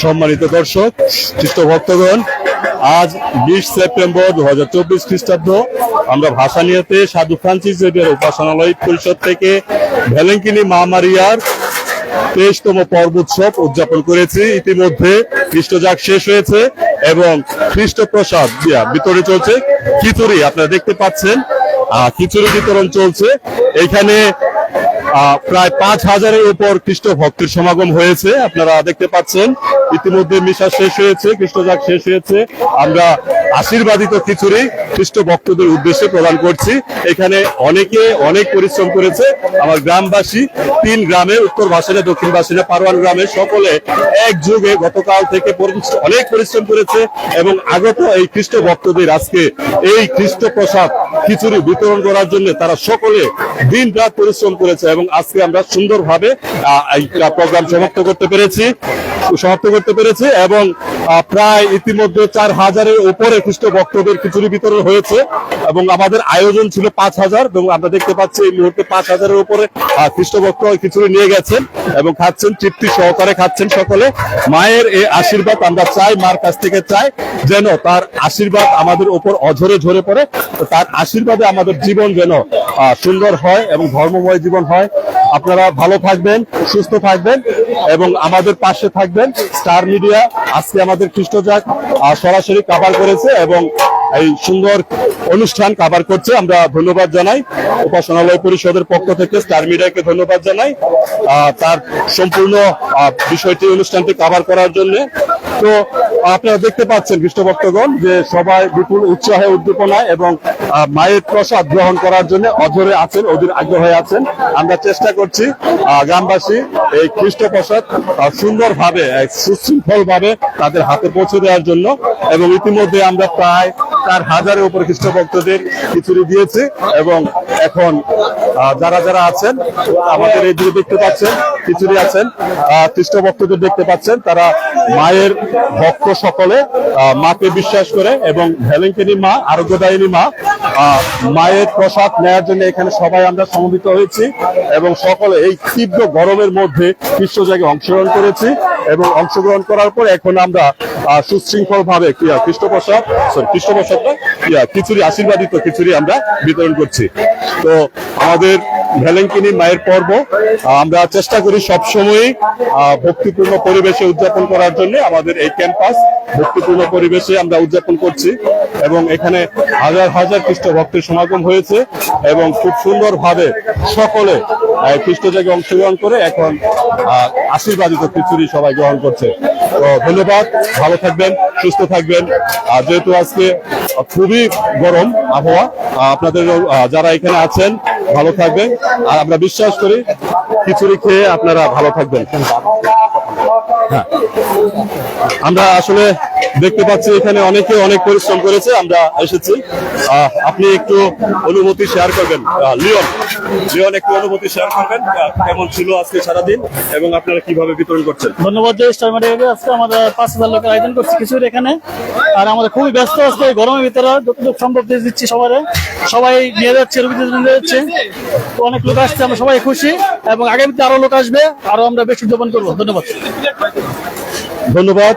সম্মানিত দর্শক, খ্রিস্ট ভক্তগণ, আজ বিশ সেপ্টেম্বর দু হাজার চব্বিশ খ্রিস্টাব্দ। আমরা ভাষা নিয়েতে সাধু ফ্রান্সিস উপাসনালয় পরিষদ থেকে ভ্যালেঙ্কিনি মা মারিয়ার তেইশতম পর্ব উৎসব উদযাপন করেছি। ইতিমধ্যে খ্রিস্টজাগ শেষ হয়েছে এবং খ্রিস্ট প্রসাদ বিতরণ চলছে। খিচুড়ি আপনারা দেখতে পাচ্ছেন। খিচুড়ি বিতরণ চলছে। এখানে প্রায় পাঁচ হাজারের উপর খ্রিস্ট ভক্তের সমাগম হয়েছে, আপনারা দেখতে পাচ্ছেন। ইতিমধ্যে মিশা শেষ হয়েছে খ্রিস্টজাগ শেষ হয়েছে। আমরা আশীর্বাদিত খিচুড়ি খ্রিস্ট ভক্তদের উদ্দেশ্যে প্রদান করছি। এখানে অনেকে অনেক পরিশ্রম করেছে। আমার গ্রামবাসী, তিন গ্রামে, উত্তর ভাষণে দক্ষিণ ভাষণে পারওয়ান গ্রামে সকলে একযোগে গতকাল থেকে অনেক পরিশ্রম করেছে এবং আগত এই খ্রিস্ট ভক্তদের আজকে এই খ্রিস্ট প্রসাদ খিচুড়ি বিতরণ করার জন্য তারা সকলে দিন রাত পরিশ্রম করেছে এবং আজকে আমরা সুন্দরভাবে এই প্রোগ্রাম সমাপ্ত করতে পেরেছি। সমাপ্ত করতে পেরেছি এবং প্রায় ইতিমধ্যে চার হাজারের উপরে খ্রিস্ট ভক্তদের খিচুড়ি বিতরণ হয়েছে এবং আমাদের আয়োজন ছিল পাঁচ হাজার এবং আমরা দেখতে পাচ্ছি এই মুহূর্তে পাঁচ হাজারের উপরে খ্রিস্ট ভক্ত খিচুড়ি নিয়ে গেছেন এবং খাচ্ছেন, তৃপ্তি সহকারে খাচ্ছেন সকলে। মায়ের এই আশীর্বাদ আমরা চাই, মার কাছ থেকে চাই, যেন তার আশীর্বাদ আমাদের উপর অঝরে ঝরে পড়ে, তার আশীর্বাদে আমাদের জীবন যেন সুন্দর হয় এবং ধর্মময় জীবন হয়। আপনারা ভালো থাকবেন, সুস্থ থাকবেন এবং আমাদের পাশে থাকবেন স্টার মিডিয়া। আজকে আমাদের খ্রিস্টজাক সরাসরি কাভার করেছে এবং এই সুন্দর অনুষ্ঠান কাভার করছে। আমরা ধন্যবাদ জানাই উপাসনালয় পরিষদের পক্ষ থেকে স্টার মিডিয়াকে ধন্যবাদ জানাই তার সম্পূর্ণ বিষয়টি, অনুষ্ঠানটি কাভার করার জন্য। তো, আপনারা দেখতে পাচ্ছেন খ্রিস্টভক্তগণ যে সবাই বিপুল উৎসাহে উদ্দীপনায় এবং মায়ের প্রসাদ গ্রহণ করার জন্য অধরে আছেন, অধীর আগ্রহে আছেন। আমরা চেষ্টা করছি গ্রামবাসী এই খ্রিস্ট প্রসাদ সুন্দরভাবে সুশৃঙ্খল ভাবে তাদের হাতে পৌঁছে দেওয়ার জন্য এবং ইতিমধ্যে আমরা প্রায় চার হাজারের উপর খ্রিস্ট ভক্তদের খিচুড়ি দিয়েছি এবং এখন যারা যারা আছেন, আমাদের এই দিকে দেখতে পাচ্ছেন, খিচুড়ি আছেন খ্রিস্ট ভক্তদের দেখতে পাচ্ছেন, তারা মায়ের ভক্ত সকলে মাকে বিশ্বাস করে এবং ভ্যালেঙ্কিনী মা, আরোগ্যদায়িনী মা মায়ের প্রসাদ নেওয়ার জন্য এখানে সবাই আমরা সমবেত হয়েছি এবং সকলে এই তীব্র গরমের মধ্যে খ্রিস্ট জায়গায় অংশগ্রহণ করেছি এবং অংশগ্রহণ করার পর এখন আমরা সুশৃঙ্খল ভাবে খ্রিস্ট প্রসাদ সরি খ্রিস্ট প্রসাদ না, ইয়া, খিচুড়ি আশীর্বাদিত খিচুড়ি আমরা বিতরণ করছি। তো আমাদের ভ্যালেঙ্কিনী মায়ের পর্ব আমরা চেষ্টা করি সবসময়ই ভক্তিপূর্ণ পরিবেশে উদযাপন করার জন্য আমাদের এই ক্যাম্পাস ভক্তিপূর্ণ পরিবেশে আমরা উদযাপন করছি। এবং এখানে হাজার হাজার খ্রিস্ট ভক্তের সমাগম হয়েছে এবং খুব সুন্দরভাবে সকলে আহ, খ্রিস্ট জায়গায় অংশগ্রহণ করে এখন আশীর্বাদিত খিচুড়ি সবাই গ্রহণ করছে। তো ধন্যবাদ ভালো থাকবেন সুস্থ থাকবেন। আর যেহেতু আজকে খুবই গরম আবহাওয়া আপনাদের যারা এখানে আছেন ভালো থাকবেন। আর আমরা বিশ্বাস করি খিচুড়ি খেয়ে আপনারা ভালো থাকবেন। হ্যাঁ। আমরা আসলে দেখতে পাচ্ছি এখানে অনেকে অনেক পরিশ্রম করেছে, আমরা এসেছি। আপনি একটু অনুভূতি শেয়ার করবেন। লিওন। লিওন একটু অনুভূতি শেয়ার করবেন। কেমন ছিল আজকে সারাদিন এবং আপনারা কীভাবে বিতরণ করছেন? ধন্যবাদ যে স্টার মিডিয়াকে আজকে আমরা পাঁচ হাজার লোকের আয়োজন করছি কিছুর এখানে। আর আমাদের খুবই ব্যস্ত আজকে গরমের ভিতরে যতটুকু সম্ভব দিয়ে দিচ্ছি সবাই সবাই নিয়ে যাচ্ছে রুগীদের নিয়ে যাচ্ছে। তো অনেক লোক আসছে আমরা সবাই খুশি এবং আগামীতে আরও লোক আসবে আরও আমরা বেশি উদযাপন করব। ধন্যবাদ। ধন্যবাদ।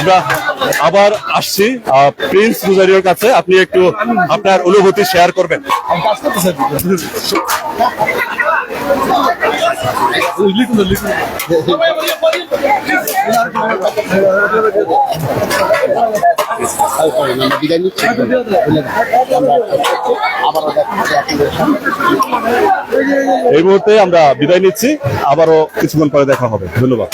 আমরা আবার আসছি প্রিন্স গুজারিওর কাছে। আপনি একটু আপনার অনুভূতি শেয়ার করবেন। এই মুহূর্তে আমরা বিদায় নিচ্ছি। আবারও কিছুক্ষণ পরে দেখা হবে। ধন্যবাদ।